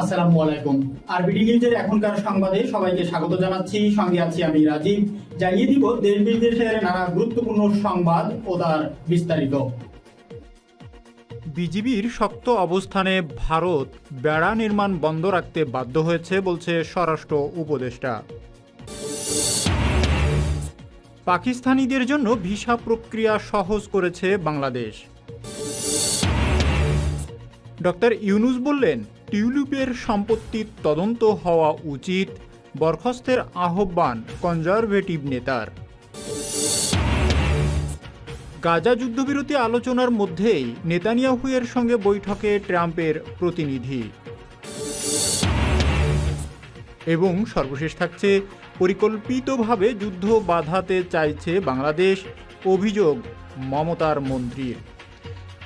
আসসালামু আলাইকুম। আরবিডি নিউজের এখনকার সংবাদে সবাইকে স্বাগত জানাচ্ছি। সঙ্গে আছি আমি রাজীব। জানিয়ে দিব দেশ বিদেশের নানা গুরুত্বপূর্ণ সংবাদ ও তার বিস্তারিত। বিজিবির শক্ত অবস্থানে ভারত বেড়া নির্মাণ বন্ধ রাখতে বাধ্য হয়েছে বলছে স্বরাষ্ট্র উপদেষ্টা। পাকিস্তানিদের জন্য ভিসা প্রক্রিয়া সহজ করেছে বাংলাদেশ। ডক্টর ইউনুস বললেন টিউলিপের সম্পত্তির তদন্ত হওয়া উচিত, বরখাস্তের আহ্বান কনজারভেটিভ নেতার। গাজা যুদ্ধবিরতি আলোচনার মধ্যেই নেতানিয়াহুয়ের সঙ্গে বৈঠকে ট্রাম্পের প্রতিনিধি। এবং সর্বশেষ থাকছে, পরিকল্পিতভাবে যুদ্ধ বাধাতে চাইছে বাংলাদেশ, অভিযোগ মমতার মন্ত্রীর।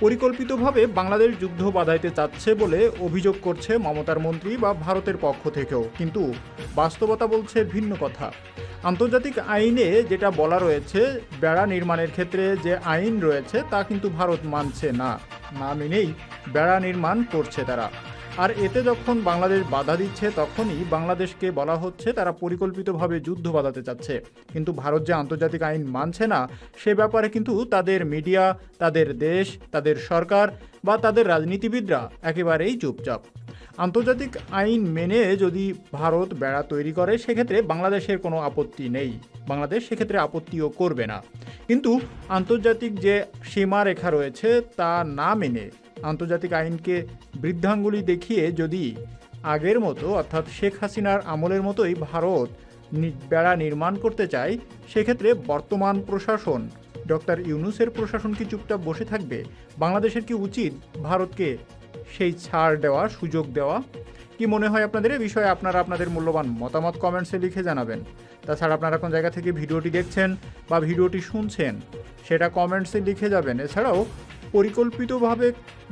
পরিকল্পিতভাবে বাংলাদেশ যুদ্ধ বাধাইতে চাচ্ছে বলে অভিযোগ করছে মমতার মন্ত্রী বা ভারতের পক্ষ থেকেও। কিন্তু বাস্তবতা বলছে ভিন্ন কথা। আন্তর্জাতিক আইনে যেটা বলা রয়েছে, বেড়া নির্মাণের ক্ষেত্রে যে আইন রয়েছে তা কিন্তু ভারত মানছে না। না মেনেই বেড়া নির্মাণ করছে তারা। আর এতে যখন বাংলাদেশ বাধা দিচ্ছে, তখনই বাংলাদেশকে বলা হচ্ছে তারা পরিকল্পিতভাবে যুদ্ধ বাধাতে চাচ্ছে। কিন্তু ভারত যে আন্তর্জাতিক আইন মানছে না, সে ব্যাপারে কিন্তু তাদের মিডিয়া, তাদের দেশ, তাদের সরকার বা তাদের রাজনীতিবিদরা একেবারেই চুপচাপ। আন্তর্জাতিক আইন মেনে যদি ভারত বেড়া তৈরি করে, সেক্ষেত্রে বাংলাদেশের কোনো আপত্তি নেই। বাংলাদেশ সেক্ষেত্রে আপত্তিও করবে না। কিন্তু আন্তর্জাতিক যে সীমারেখা রয়েছে, তা না মেনে আন্তর্জাতিক আইনকে বৃদ্ধাঙ্গুলি দেখিয়ে যদি আগের মতো, অর্থাৎ শেখ হাসিনার আমলের মতোই ভারত বেড়া নির্মাণ করতে চায়, সেক্ষেত্রে বর্তমান প্রশাসন, ডক্টর ইউনুসের প্রশাসন কি চুপচাপ বসে থাকবে? বাংলাদেশের কি উচিত ভারতকে সেই ছাড় দেওয়া, সুযোগ দেওয়া? কি মনে হয় আপনাদের এই বিষয়ে? আপনারা আপনাদের মূল্যবান মতামত কমেন্টসে লিখে জানাবেন। তাছাড়া আপনারা কোন জায়গা থেকে ভিডিওটি দেখছেন বা ভিডিওটি শুনছেন, সেটা কমেন্টসে লিখে যাবেন। এছাড়াও পরিকল্পিতভাবে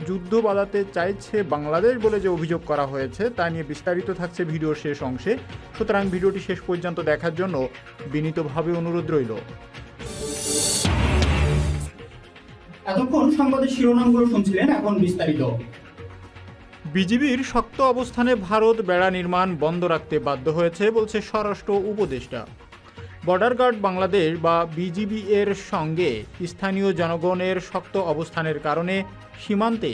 যুদ্ধ বাধাতে চাইছে বাংলাদেশ বলে যে অভিযোগ করা হয়েছে তা নিয়ে বিস্তারিত থাকছে ভিডিওর শেষ অংশে। সুতরাং ভিডিওটি শেষ পর্যন্ত দেখার জন্য বিনীতভাবে অনুরোধ রইল। এতক্ষণ সংবাদের শিরোনামগুলো শুনছিলেন এখন বিস্তারিত। বিজিবির শক্ত অবস্থানে ভারত বেড়া নির্মাণ বন্ধ রাখতে বাধ্য হয়েছে বলছে স্বরাষ্ট্র উপদেষ্টা। বর্ডার গার্ড বাংলাদেশ বা বিজিবি এর সঙ্গে স্থানীয় জনগণের শক্ত অবস্থানের কারণে সীমান্তে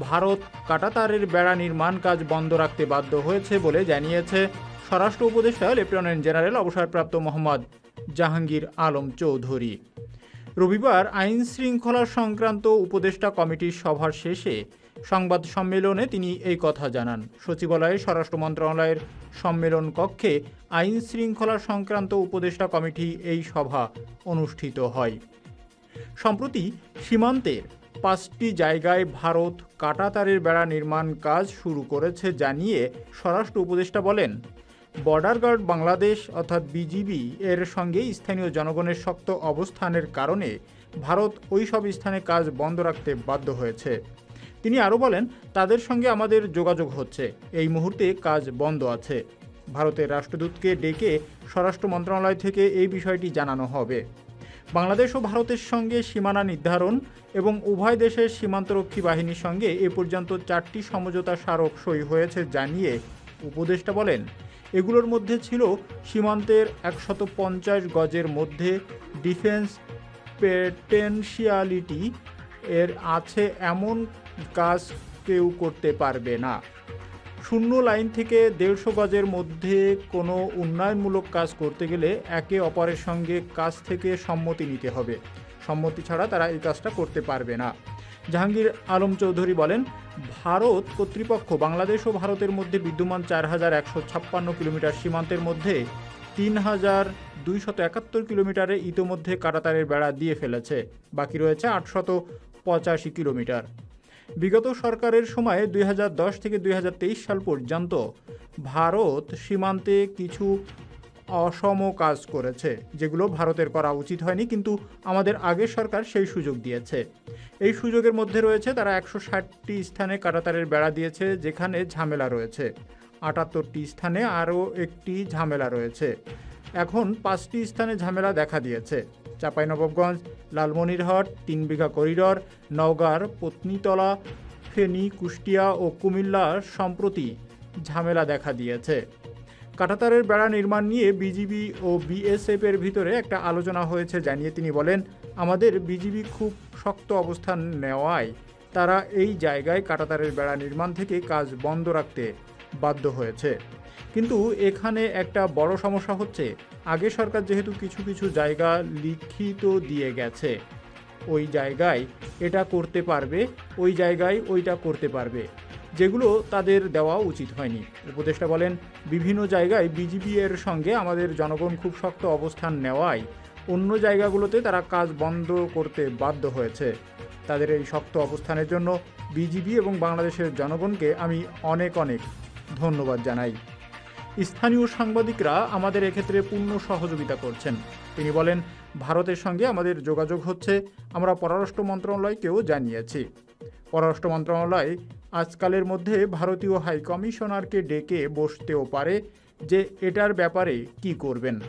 ভারত কাটাতারের বেড়া নির্মাণ কাজ বন্ধ রাখতে বাধ্য হয়েছে বলে জানিয়েছে স্বরাষ্ট্র উপদেষ্টা, লেফটেন্যান্ট জেনারেল অবসরপ্রাপ্ত মোহাম্মদ জাহাঙ্গীর আলম চৌধুরী। রবিবার আইন শৃঙ্খলা সংক্রান্ত উপদেষ্টা কমিটির সভার শেষে সংবাদ সম্মেলনে তিনি এই কথা জানান। সচিবালয়ে স্বরাষ্ট্র মন্ত্রণালয়ের সম্মেলন কক্ষে আইন শৃঙ্খলা সংক্রান্ত উপদেষ্টা কমিটি এই সভা অনুষ্ঠিত হয়। সম্প্রতি সীমান্তের পাঁচটি জায়গায় ভারত কাটাতারের বেড়া নির্মাণ কাজ শুরু করেছে জানিয়ে স্বরাষ্ট্র উপদেষ্টা বলেন, বর্ডার গার্ড বাংলাদেশ অর্থাৎ বিজিবি এর সঙ্গে স্থানীয় জনগণের শক্ত অবস্থানের কারণে ভারত ওই সব স্থানে কাজ বন্ধ রাখতে বাধ্য হয়েছে। তিনি আরও বলেন, তাদের সঙ্গে আমাদের যোগাযোগ হচ্ছে। এই মুহূর্তে কাজ বন্ধ আছে। ভারতের রাষ্ট্রদূতকে ডেকে স্বরাষ্ট্র মন্ত্রণালয় থেকে এই বিষয়টি জানানো হবে। বাংলাদেশ ও ভারতের সঙ্গে সীমানা নির্ধারণ এবং উভয় দেশের সীমান্তরক্ষী বাহিনীর সঙ্গে এ পর্যন্ত চারটি সমঝোতা স্মারক সই হয়েছে জানিয়ে উপদেষ্টা বলেন, এগুলোর মধ্যে ছিল সীমান্তের একশত পঞ্চাশ গজের মধ্যে ডিফেন্স পেটেন্সিয়ালিটি এর আছে এমন কাজ কেউ করতে পারবে না। শূন্য লাইন থেকে দেড়শো গজের মধ্যে কোনো উন্নয়নমূলক কাজ করতে গেলে একে অপরের সঙ্গে কাজ থেকে সম্মতি নিতে হবে। সম্মতি ছাড়া তারা এই কাজটা করতে পারবে না। জাহাঙ্গীর আলম চৌধুরী বলেন, ভারত কর্তৃপক্ষ বাংলাদেশ ও ভারতের মধ্যে বিদ্যমান চার হাজার একশো ছাপ্পান্ন কিলোমিটার সীমান্তের মধ্যে তিন হাজার দুইশত একাত্তর কিলোমিটারে ইতোমধ্যে কাটাতারের বেড়া দিয়ে ফেলেছে। বাকি রয়েছে আটশত পঁচাশি কিলোমিটার। বিগত সরকারের সময়ে দুই থেকে দুই হাজার তেইশ সাল পর্যন্ত ভারত সীমান্তে কিছু অসম কাজ করেছে, যেগুলো ভারতের করা উচিত হয়নি, কিন্তু আমাদের আগের সরকার সেই সুযোগ দিয়েছে। এই সুযোগের মধ্যে রয়েছে তারা একশো ষাটটি স্থানে কাটাতারের বেড়া দিয়েছে, যেখানে ঝামেলা রয়েছে। আটাত্তরটি স্থানে আরও একটি ঝামেলা রয়েছে। এখন পাঁচটি স্থানে ঝামেলা দেখা দিয়েছে। চাঁপাইনবাবগঞ্জ, লালমনিরহাট, তিন বিঘা করিডর, নওগাঁর পত্নীতলা, ফেনী, কুষ্টিয়া ও কুমিল্লা সম্প্রতি ঝামেলা দেখা দিয়েছে। কাটাতারের বেড়া নির্মাণ নিয়ে বিজিবি ও বিএসএফ এর ভিতরে একটা আলোচনা হয়েছে জানিয়ে তিনি বলেন, আমাদের বিজিবি খুব শক্ত অবস্থান নেওয়ায় তারা এই জায়গায় কাটাতারের বেড়া নির্মাণ থেকে কাজ বন্ধ রাখতে বাধ্য হয়েছে। কিন্তু এখানে একটা বড় সমস্যা হচ্ছে, আগে সরকার যেহেতু কিছু কিছু জায়গা লিখিত দিয়ে গেছে, ওই জায়গায় এটা করতে পারবে, ওই জায়গায় ওইটা করতে পারবে, যেগুলো তাদের দেওয়া উচিত হয়নি। উপদেষ্টা বলেন, বিভিন্ন জায়গায় বিজিবি এর সঙ্গে আমাদের জনগণ খুব শক্ত অবস্থান নেওয়ায় অন্য জায়গাগুলোতে তারা কাজ বন্ধ করতে বাধ্য হয়েছে। তাদের এই শক্ত অবস্থানের জন্য বিজিবি এবং বাংলাদেশের জনগণকে আমি অনেক অনেক ধন্যবাদ জানাই। স্থানীয় সাংবাদিকরা আমাদের এক্ষেত্রে পূর্ণ সহযোগিতা করছেন। তিনি বলেন, ভারতের সঙ্গে আমাদের যোগাযোগ হচ্ছে, আমরা পররাষ্ট্র মন্ত্রণালয়কেও জানিয়েছি। পররাষ্ট্র মন্ত্রণালয় আজকালের মধ্যে ভারতীয় হাই কমিশনারকে ডেকে বসতেও পারে যে এটার ব্যাপারে কি করবেন।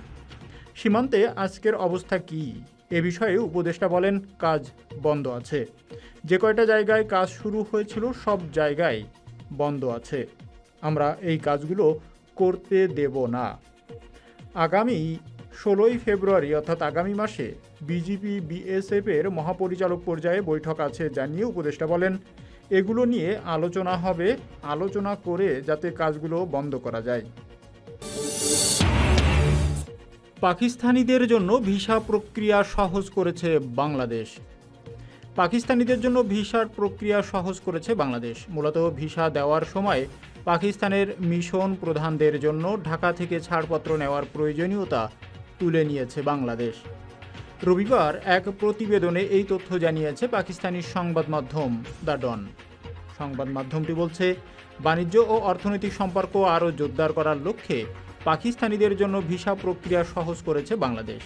সীমান্তে আজকের অবস্থা কি? এ বিষয়ে উপদেষ্টা বলেন, কাজ বন্ধ আছে। যে কয়টা জায়গায় কাজ শুরু হয়েছিল সব জায়গায় বন্ধ আছে। আমরা এই কাজগুলো করতে দেব না। আগামী ষোলোই ফেব্রুয়ারি, অর্থাৎ আগামী মাসে বিজিপি, বিএসএফ এর মহাপরিচালক পর্যায়ে বৈঠক আছে জানিয়ে উপদেষ্টা বলেন, এগুলো নিয়ে আলোচনা হবে, আলোচনা করে যাতে কাজগুলো বন্ধ করা যায়। পাকিস্তানিদের জন্য ভিসা প্রক্রিয়া সহজ করেছে বাংলাদেশ। পাকিস্তানিদের জন্য ভিসার প্রক্রিয়া সহজ করেছে বাংলাদেশ। মূলত ভিসা দেওয়ার সময় পাকিস্তানের মিশন প্রধানদের জন্য ঢাকা থেকে ছাড়পত্র নেওয়ার প্রয়োজনীয়তা তুলে নিয়েছে বাংলাদেশ। রবিবার এক প্রতিবেদনে এই তথ্য জানিয়েছে পাকিস্তানি সংবাদ মাধ্যম দ্য ডন। সংবাদ মাধ্যমটি বলছে, বাণিজ্য ও অর্থনৈতিক সম্পর্ক আরও জোরদার করার লক্ষ্যে পাকিস্তানিদের জন্য ভিসা প্রক্রিয়া সহজ করেছে বাংলাদেশ।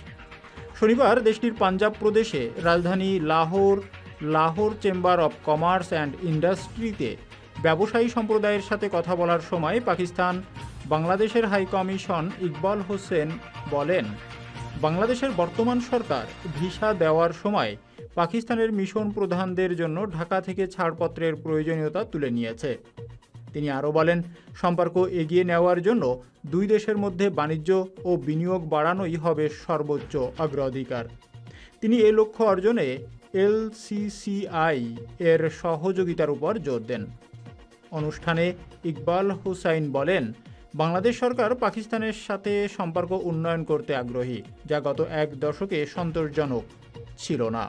শনিবার দেশটির পাঞ্জাব প্রদেশে রাজধানী Lahore Lahore chamber of commerce and ইন্ডাস্ট্রিতে ব্যবসায়ী সম্প্রদায়ের সাথে কথা বলার সময় পাকিস্তান বাংলাদেশের হাই কমিশন ইকবাল হোসেন বলেন, বাংলাদেশের বর্তমান সরকার ভিসা দেওয়ার সময় পাকিস্তানের মিশন প্রধানদের জন্য ঢাকা থেকে ছাড়পত্রের প্রয়োজনীয়তা তুলে নিয়েছে। তিনি আরও বলেন, সম্পর্ক এগিয়ে নেওয়ার জন্য দুই দেশের মধ্যে বাণিজ্য ও বিনিয়োগ বাড়ানোই হবে সর্বোচ্চ অগ্রাধিকার। তিনি এ লক্ষ্য অর্জনে এলসিসিআই এর সহযোগিতার উপর জোর দেন। অনুষ্ঠানে ইকবাল হুসাইন বলেন, বাংলাদেশ সরকার পাকিস্তানের সাথে সম্পর্ক উন্নয়ন করতে আগ্রহী, যা গত এক দশকে সন্তোষজনক ছিল না।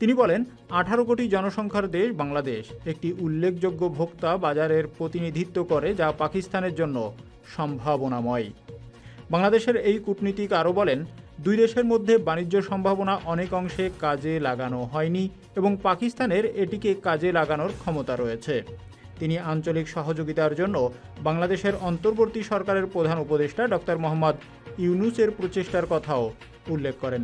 তিনি বলেন, আঠারো কোটি জনসংখ্যার দেশ বাংলাদেশ, একটি উল্লেখযোগ্য ভোক্তা বাজারের প্রতিনিধিত্ব করে যা পাকিস্তানের জন্য সম্ভাবনাময়। বাংলাদেশের এই কূটনীতিক আরও বলেন, দুই দেশের মধ্যে বাণিজ্য সম্ভাবনা অনেক অংশে কাজে লাগানো হয়নি এবং পাকিস্তানের এটিকে কাজে লাগানোর ক্ষমতা রয়েছে। তিনি আঞ্চলিক সহযোগিতার জন্য বাংলাদেশের অন্তর্বর্তী সরকারের প্রধান উপদেষ্টা ডক্টর মোহাম্মদ ইউনুসের প্রচেষ্টার কথাও উল্লেখ করেন।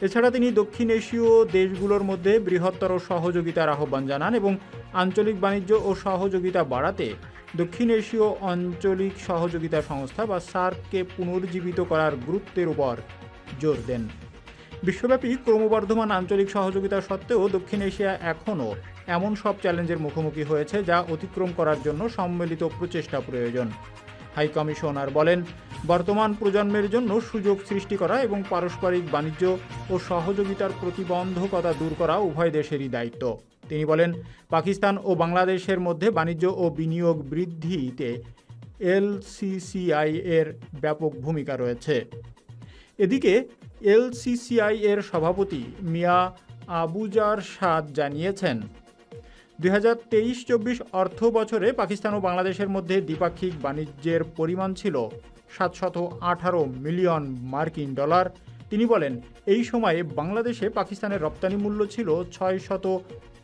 এছাড়া তিনি দক্ষিণ এশীয় দেশগুলোর মধ্যে বৃহত্তর সহযোগিতার আহ্বান জানান এবং আঞ্চলিক বাণিজ্য ও সহযোগিতা বাড়াতে দক্ষিণ এশীয় আঞ্চলিক সহযোগিতা সংস্থা বা সার্ককে পুনর্জীবিত করার গুরুত্বের উপর জোর দেন। বিশ্বব্যাপী ক্রমবর্ধমান আঞ্চলিক সহযোগিতা সত্ত্বেও দক্ষিণ এশিয়া এখনও এমন সব চ্যালেঞ্জের মুখোমুখি হয়েছে যা অতিক্রম করার জন্য সম্মিলিত প্রচেষ্টা প্রয়োজন। হাই কমিশনার বলেন, বর্তমান প্রজন্মের জন্য সুযোগ সৃষ্টি করা এবং পারস্পরিক বাণিজ্য ও সহযোগিতার প্রতিবন্ধকতা দূর করা উভয় দেশেরই দায়িত্ব। তিনি বলেন, পাকিস্তান ও বাংলাদেশের মধ্যে বাণিজ্য ও বিনিয়োগ বৃদ্ধিতে এলসিসিআই এর ব্যাপক ভূমিকা রয়েছে। এদিকে এলসিসিআই এর সভাপতি মিয়া আবুজার সাদ জানিয়েছেন দুই হাজার তেইশ চব্বিশ অর্থ বছরে পাকিস্তান ও বাংলাদেশের মধ্যে দ্বিপাক্ষিক বাণিজ্যের পরিমাণ ছিল সাতশত আঠারো মিলিয়ন মার্কিন ডলার। তিনি বলেন, এই সময়ে বাংলাদেশে পাকিস্তানের রপ্তানি মূল্য ছিল ছয় শত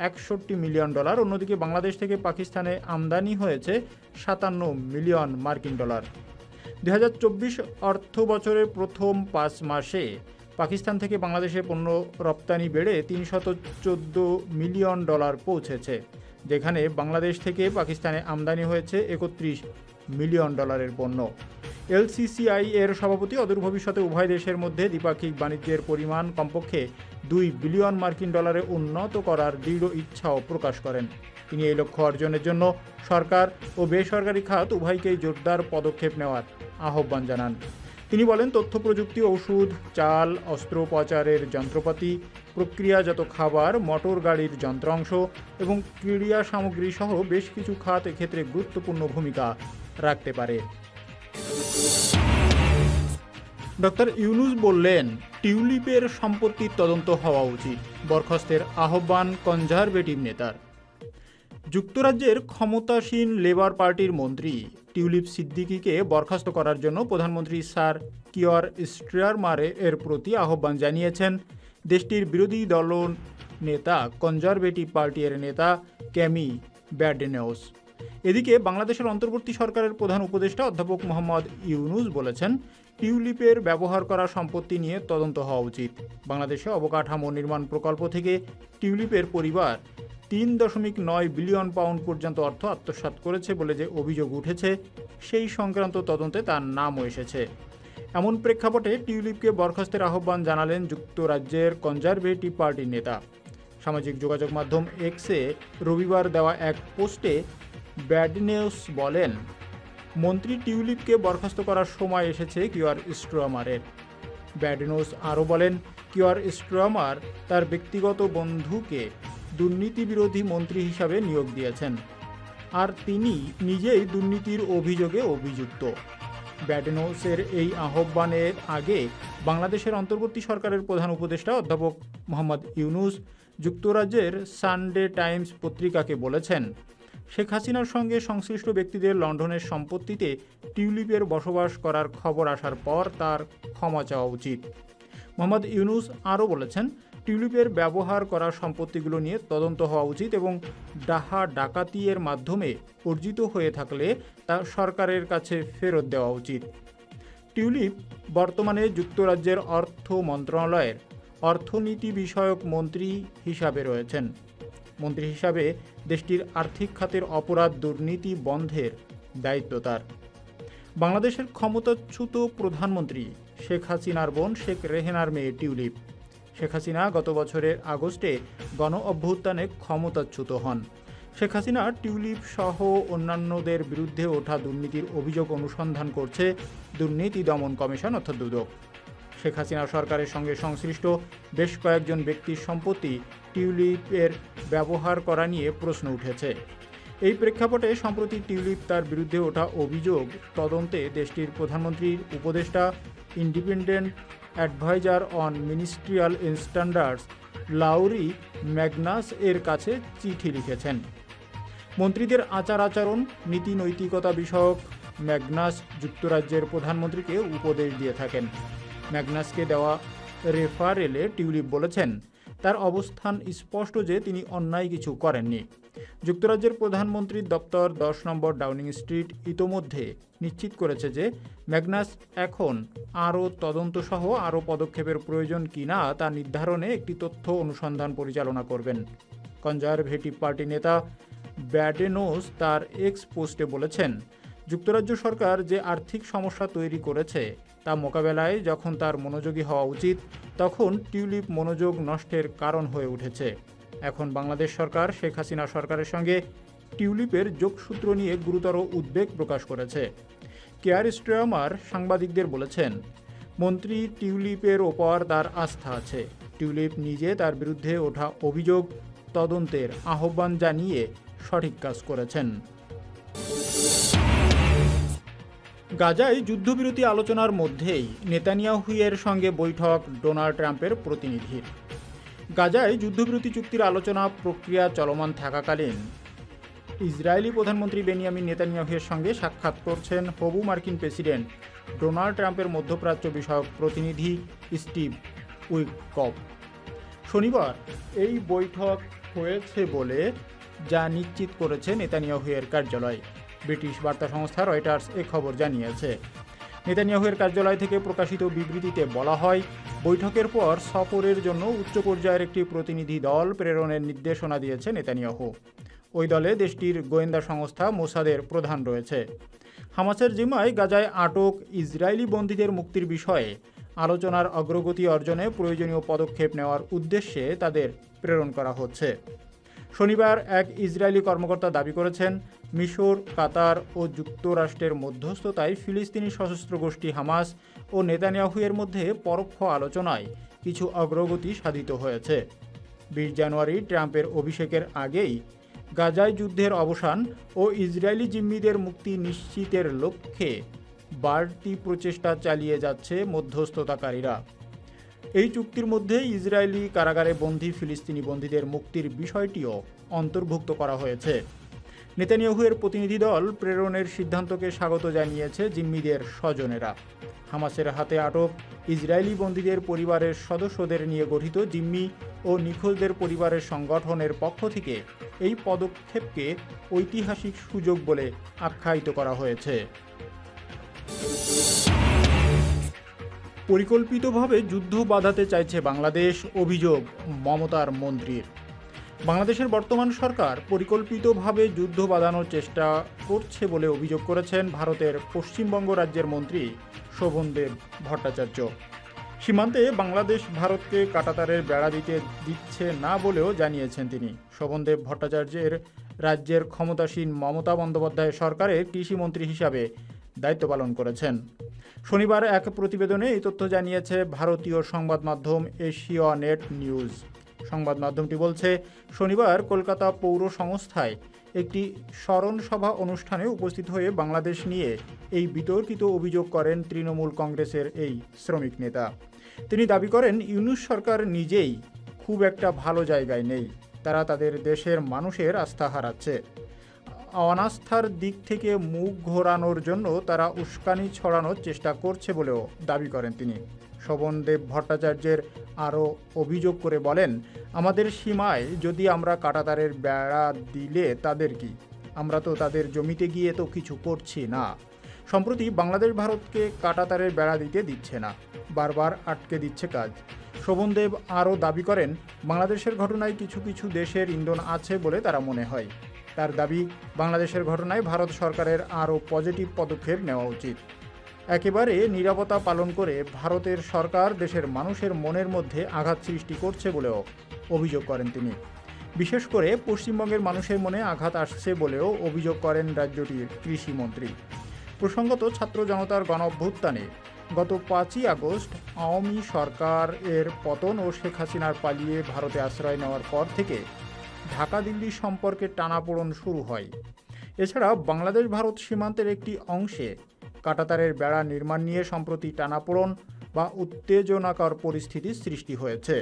একষট্টি মিলিয়ন ডলার, অন্যদিকে বাংলাদেশ থেকে পাকিস্তানে আমদানি হয়েছে সাতান্ন মিলিয়ন মার্কিন ডলার। দু হাজার চব্বিশ অর্থ বছরের প্রথম পাঁচ মাসে পাকিস্তান থেকে বাংলাদেশে পণ্য রপ্তানি বেড়ে তিনশত চোদ্দ মিলিয়ন ডলার পৌঁছেছে, যেখানে বাংলাদেশ থেকে পাকিস্তানে আমদানি হয়েছে একত্রিশ মিলিয়ন ডলারের পণ্য। এলসিসিআই এর সভাপতি অদূর ভবিষ্যতে উভয় দেশের মধ্যে দ্বিপাক্ষিক বাণিজ্যের পরিমাণ কমপক্ষে দুই বিলিয়ন মার্কিন ডলারে উন্নত করার দৃঢ় ইচ্ছাও প্রকাশ করেন। তিনি এই লক্ষ্য অর্জনের জন্য সরকার ও বেসরকারি খাত উভয়কেই জোরদার পদক্ষেপ নেওয়ার আহ্বান জানান। তিনি বলেন, তথ্য, প্রযুক্তি, ওষুধ, চাল, অস্ত্রোপচারের যন্ত্রপাতি, প্রক্রিয়াজাত খাবার, মোটর গাড়ির যন্ত্রাংশ এবং ক্রীড়া সামগ্রী সহ বেশ কিছু খাত এক্ষেত্রে গুরুত্বপূর্ণ ভূমিকা রাখতে পারে। ডক্টর ইউনুস বললেন, টিউলিপের সম্পত্তির তদন্ত হওয়া উচিত, বরখাস্তের আহ্বান কনজারভেটিভ নেতার। যুক্তরাজ্যের ক্ষমতাসীন লেবার পার্টির মন্ত্রী টিউলিপ সিদ্দিকিকে বরখাস্ত করার জন্য প্রধানমন্ত্রী স্যার কিয়র স্ট্রিয়ারমারে এর প্রতি আহ্বান জানিয়েছেন। দেশটির বিরোধী দল নেতা, কনজারভেটিভ পার্টির নেতা ক্যামি ব্যাডেনেওস এদিকে বাংলাদেশের অন্তর্বর্তী সরকারের প্রধান উপদেষ্টা অধ্যাপক মোহাম্মদ ইউনুস বলেছেন, টিউলিপের ব্যবহার করা সম্পত্তি নিয়ে তদন্ত হওয়া উচিত। বাংলাদেশে অবকাঠামো নির্মাণ প্রকল্প থেকে টিউলিপের পরিবার তিন দশমিক নয় বিলিয়ন পাউন্ড পর্যন্ত অর্থ আত্মসাৎ করেছে বলে যে অভিযোগ উঠেছে, সেই সংক্রান্ত তদন্তে তার নামও এসেছে। এমন প্রেক্ষাপটে টিউলিপকে বরখাস্তের আহ্বান জানালেন যুক্তরাজ্যের কনজারভেটিভ পার্টির নেতা। সামাজিক যোগাযোগ মাধ্যম এক্সে রবিবার দেওয়া এক পোস্টে ব্যাডনেউস বলেন, মন্ত্রী টিউলিপকে বরখাস্ত করার সময় এসেছে কিউআর স্ট্রমারের। ব্যাডনোস আরও বলেন কিউআর স্ট্রমার তার ব্যক্তিগত বন্ধুকে দুর্নীতি বিরোধী মন্ত্রী হিসাবে নিয়োগ দিয়েছেন। আর তিনি নিজেই দুর্নীতির অভিযোগে অভিযুক্ত। ব্যাডনোসের এই আহ্বানের আগে বাংলাদেশের অন্তর্বর্তী সরকারের প্রধান উপদেষ্টা অধ্যাপক মোহাম্মদ ইউনুস যুক্তরাজ্যের সানডে টাইমস পত্রিকাকে বলেছেন, শেখ হাসিনার সঙ্গে সংশ্লিষ্ট ব্যক্তিদের লন্ডনের সম্পত্তিতে টিউলিপের বসবাস করার খবর আসার পর তার ক্ষমা চাওয়া উচিত। মোহাম্মদ ইউনুস আরও বলেছেন টিউলিপের ব্যবহার করা সম্পত্তিগুলো নিয়ে তদন্ত হওয়া উচিত এবং ডাহা ডাকাতি এর মাধ্যমে অর্জিত হয়ে থাকলে তা সরকারের কাছে ফেরত দেওয়া উচিত। টিউলিপ বর্তমানে যুক্তরাজ্যের অর্থ মন্ত্রণালয়ের অর্থনীতি বিষয়ক মন্ত্রী হিসাবে রয়েছেন। মন্ত্রী হিসাবে দেশটির আর্থিক খাতের অপরাধ দুর্নীতি বন্ধের দায়িত্ব তার। বাংলাদেশের ক্ষমতাচ্যুত প্রধানমন্ত্রী শেখ হাসিনার বোন শেখ রেহেনার মেয়ে টিউলিপ। শেখ হাসিনা গত বছরের আগস্টে গণ অভ্যুত্থানে ক্ষমতাচ্যুত হন। শেখ হাসিনা টিউলিপ সহ অন্যান্যদের বিরুদ্ধে ওঠা দুর্নীতির অভিযোগ অনুসন্ধান করছে দুর্নীতি দমন কমিশন, অর্থাৎ দুদক। শেখ হাসিনা সরকারের সঙ্গে সংশ্লিষ্ট বেশ কয়েকজন ব্যক্তির সম্পত্তি টিউলিপের ব্যবহার করা নিয়ে প্রশ্ন উঠেছে। এই প্রেক্ষাপটে সম্প্রতি টিউলিপ তার বিরুদ্ধে ওঠা অভিযোগ তদন্তে দেশটির প্রধানমন্ত্রীর উপদেষ্টা, independent adviser on ministerial standards Laurie Magnus এর কাছে চিঠি লিখেছেন। মন্ত্রীদের আচার আচরণ, নীতি নৈতিকতা বিষয়ক ম্যাগনাস যুক্তরাজ্যের প্রধানমন্ত্রীকে উপদেশ দিয়ে থাকেন। ম্যাগনাসকে দেওয়া রেফারেলে টিউলিপ বলেছেন তার অবস্থান স্পষ্ট যে তিনি অন্যায় কিছু করেননি। যুক্তরাজ্যের প্রধানমন্ত্রীর দপ্তর দশ নম্বর ডাউনিং স্ট্রিট ইতোমধ্যে নিশ্চিত করেছে যে ম্যাগনাস এখন আরও তদন্তসহ আরও পদক্ষেপের প্রয়োজন কিনা তা নির্ধারণে একটি তথ্য অনুসন্ধান পরিচালনা করবেন। কনজারভেটিভ পার্টি নেতা ব্যাডেনোস তার এক্স পোস্টে বলেছেন, যুক্তরাজ্য সরকার যে আর্থিক সমস্যা তৈরি করেছে তা মোকাবেলায় যখন তার মনোযোগী হওয়া উচিত, তখন টিউলিপ মনোযোগ নষ্টের কারণ হয়ে উঠেছে। এখন বাংলাদেশ সরকার শেখ হাসিনা সরকারের সঙ্গে টিউলিপের যোগসূত্র নিয়ে গুরুতর উদ্বেগ প্রকাশ করেছে। কেয়ার স্ট্রেমার সাংবাদিকদের বলেছেন, মন্ত্রী টিউলিপের ওপর তার আস্থা আছে। টিউলিপ নিজে তার বিরুদ্ধে ওঠা অভিযোগ তদন্তের আহ্বান জানিয়ে সঠিক কাজ করেছেন। গাজায় যুদ্ধবিরতি আলোচনার মধ্যেই নেতানিয়াহুয়ের সঙ্গে বৈঠক ডোনাল্ড ট্রাম্পের প্রতিনিধির গাজায় যুদ্ধবিরতি চুক্তির আলোচনা প্রক্রিয়া চলমান থাকাকালীন ইসরায়েলি প্রধানমন্ত্রী বেনিয়ামিন নেতানিয়াহুয়ের সঙ্গে সাক্ষাৎ করছেন হবু মার্কিন প্রেসিডেন্ট ডোনাল্ড ট্রাম্পের মধ্যপ্রাচ্য বিষয়ক প্রতিনিধি স্টিভ উইকপ শনিবার এই বৈঠক হয়েছে বলে যা নিশ্চিত করেছে নেতানিয়াহুয়ের কার্যালয়। ব্রিটিশ বার্তা সংস্থা রয়টার্স এ খবর জানিয়েছে। নেতানিয়াহুয়ের কার্যালয় থেকে প্রকাশিত বিবৃতিতে বলা হয়, বৈঠকের পর সফরের জন্য উচ্চ পর্যায়ের একটি প্রতিনিধি দল প্রেরণের নির্দেশনা দিয়েছে নেতানিয়াহু। ওই দলে দেশটির গোয়েন্দা সংস্থা মোসাদের প্রধান রয়েছে। হামাসের জিম্মায় গাজায় আটক ইসরায়েলি বন্দীদের মুক্তির বিষয়ে আলোচনার অগ্রগতি অর্জনে প্রয়োজনীয় পদক্ষেপ নেওয়ার উদ্দেশ্যে তাদের প্রেরণ করা হচ্ছে। শনিবার এক ইসরায়েলি কর্মকর্তা দাবি করেছেন মিশর, কাতার ও যুক্তরাষ্ট্রের মধ্যস্থতায় ফিলিস্তিনি সশস্ত্র গোষ্ঠী হামাস ও নেতানিয়াহুয়ের মধ্যে পরোক্ষ আলোচনায় কিছু অগ্রগতি সাধিত হয়েছে। বিশ জানুয়ারি ট্রাম্পের অভিষেকের আগেই গাজায় যুদ্ধের অবসান ও ইসরায়েলি জিম্মিদের মুক্তি নিশ্চিতের লক্ষ্যে বাড়তি প্রচেষ্টা চালিয়ে যাচ্ছে মধ্যস্থতাকারীরা। এই চুক্তির মধ্যে ইসরায়েলি কারাগারে বন্দী ফিলিস্তিনি বন্দীদের মুক্তির বিষয়টিও অন্তর্ভুক্ত করা হয়েছে। নেতানিয়াহুয়ের প্রতিনিধি দল প্রেরণের সিদ্ধান্তকে স্বাগত জানিয়েছে জিম্মিদের স্বজনেরা। হামাসের হাতে আটক ইসরায়েলি বন্দীদের পরিবারের সদস্যদের নিয়ে গঠিত জিম্মি ও নিখোঁজদের পরিবারের সংগঠনের পক্ষ থেকে এই পদক্ষেপকে ঐতিহাসিক সুযোগ বলে আখ্যায়িত করা হয়েছে। পরিকল্পিতভাবে যুদ্ধ বাধাতে চাইছে বাংলাদেশ, অভিযোগ মমতার মন্ত্রীর। বাংলাদেশের বর্তমান সরকার পরিকল্পিতভাবে যুদ্ধ বাঁধানোর চেষ্টা করছে বলে অভিযোগ করেছেন ভারতের পশ্চিমবঙ্গ রাজ্যের মন্ত্রী শোভনদেব ভট্টাচার্য। সীমান্তে বাংলাদেশ ভারতকে কাটাতারের বেড়া দিতে দিচ্ছে না বলেও জানিয়েছেন তিনি। শোভনদেব ভট্টাচার্যের রাজ্যের ক্ষমতাসীন মমতা বন্দ্যোপাধ্যায় সরকারের কৃষিমন্ত্রী হিসাবে দায়িত্ব পালন করেছেন। শনিবার এক প্রতিবেদনে এই তথ্য জানিয়েছে ভারতীয় সংবাদ মাধ্যম এশিয়া নেট নিউজ। সংবাদ মাধ্যমটি বলছে, শনিবার কলকাতা পৌর সংস্থায় একটি স্মরণ সভা অনুষ্ঠানে উপস্থিত হয়ে বাংলাদেশ নিয়ে এই বিতর্কিত অভিযোগ করেন তৃণমূল কংগ্রেসের এই শ্রমিক নেতা। তিনি দাবি করেন, ইউনুস সরকার নিজেই খুব একটা ভালো জায়গায় নেই। তারা তাদের দেশের মানুষের আস্থা হারাচ্ছে। অনাস্থার দিক থেকে মুখ ঘোরানোর জন্য তারা উস্কানি ছড়ানোর চেষ্টা করছে বলেও দাবি করেন তিনি। শোভনদেব ভট্টাচার্যের আরও অভিযোগ করে বলেন, আমাদের সীমায় যদি আমরা কাটাতারের বেড়া দিলে তাদের কি? আমরা তো তাদের জমিতে গিয়ে তো কিছু করছি না। সম্প্রতি বাংলাদেশ ভারতকে কাটাতারের বেড়া দিতে দিচ্ছে না, বারবার আটকে দিচ্ছে কাজ। শোভনদেব আরও দাবি করেন, বাংলাদেশের ঘটনায় কিছু কিছু দেশের ইন্ধন আছে বলে তারা মনে হয়। তার দাবি, বাংলাদেশের ঘটনায় ভারত সরকারের আরও পজিটিভ পদক্ষেপ নেওয়া উচিত। একেবারে নিরাপত্তা পালন করে ভারতের সরকার দেশের মানুষের মনের মধ্যে আঘাত সৃষ্টি করছে বলেও অভিযোগ করেন তিনি। বিশেষ করে পশ্চিমবঙ্গের মানুষের মনে আঘাত আসছে বলেও অভিযোগ করেন রাজ্যটির কৃষিমন্ত্রী প্রসঙ্গত ছাত্র জনতার গণ অভ্যুত্থানে গত পাঁচই আগস্ট আওয়ামী সরকার এর পতন ও শেখ হাসিনার পালিয়ে ভারতে আশ্রয় নেওয়ার পর থেকে ঢাকা দিল্লি সম্পর্কে টানাপোড়ন শুরু হয়। এছাড়া বাংলাদেশ ভারত সীমান্তের একটি অংশে কাটাতারের বেড়া নির্মাণ নিয়ে সম্প্রতি টানাপোড়ন বা উত্তেজনাকর পরিস্থিতির সৃষ্টি হয়েছে।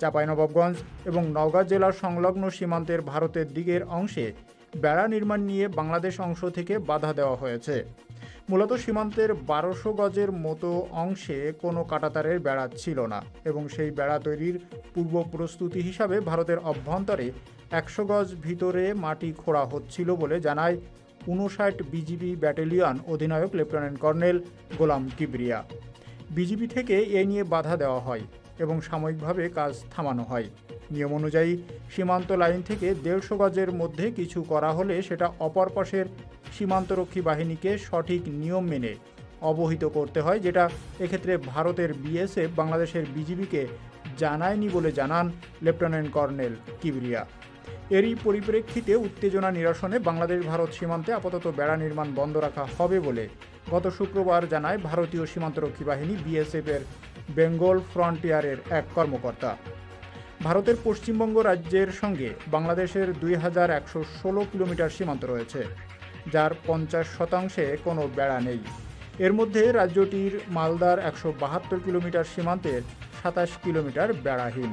চাঁপাইনবাবগঞ্জ এবং নওগাঁ জেলার সংলগ্ন সীমান্তের ভারতের দিকের অংশে বেড়া নির্মাণ নিয়ে বাংলাদেশ অংশ থেকে বাধা দেওয়া হয়েছে। মূলত সীমান্তের বারোশো গজের মতো অংশে কোনো কাটাতারের বেড়া ছিল না এবং সেই বেড়া তৈরির পূর্ব প্রস্তুতি হিসাবে ভারতের অভ্যন্তরে একশো গজ ভিতরে মাটি খোঁড়া হচ্ছিল বলে জানায় উনষাট বিজিবি ব্যাটালিয়ন অধিনায়ক lieutenant colonel Golam Kibria. BGB থেকে এ নিয়ে বাধা দেওয়া হয় এবং সাময়িকভাবে কাজ থামানো হয়। নিয়ম অনুযায়ী, সীমান্ত লাইন থেকে দেড়শো গজের মধ্যে কিছু করা হলে সেটা অপর পাশের সীমান্তরক্ষী বাহিনীকে সঠিক নিয়ম মেনে অবহিত করতে হয়, যেটা এক্ষেত্রে ভারতের বিএসএফ বাংলাদেশের বিজিবিকে জানায়নি বলে জানান লেফটেন্যান্ট কর্নেল কিবরিয়া। এরই পরিপ্রেক্ষিতে উত্তেজনা নিরসনে বাংলাদেশ ভারত সীমান্তে আপাতত বেড়া নির্মাণ বন্ধ রাখা হবে বলে গত শুক্রবার জানায় ভারতীয় সীমান্তরক্ষী বাহিনী বিএসএফ এর বেঙ্গল ফ্রন্টিয়ারের এক কর্মকর্তা। ভারতের পশ্চিমবঙ্গ রাজ্যের সঙ্গে বাংলাদেশের দুই হাজার একশো ষোলো কিলোমিটার সীমান্ত রয়েছে, যার পঞ্চাশ শতাংশে কোনো বেড়া নেই। এর মধ্যে রাজ্যটির মালদার একশো বাহাত্তর কিলোমিটার সীমান্তের সাতাশ কিলোমিটার বেড়াহীন।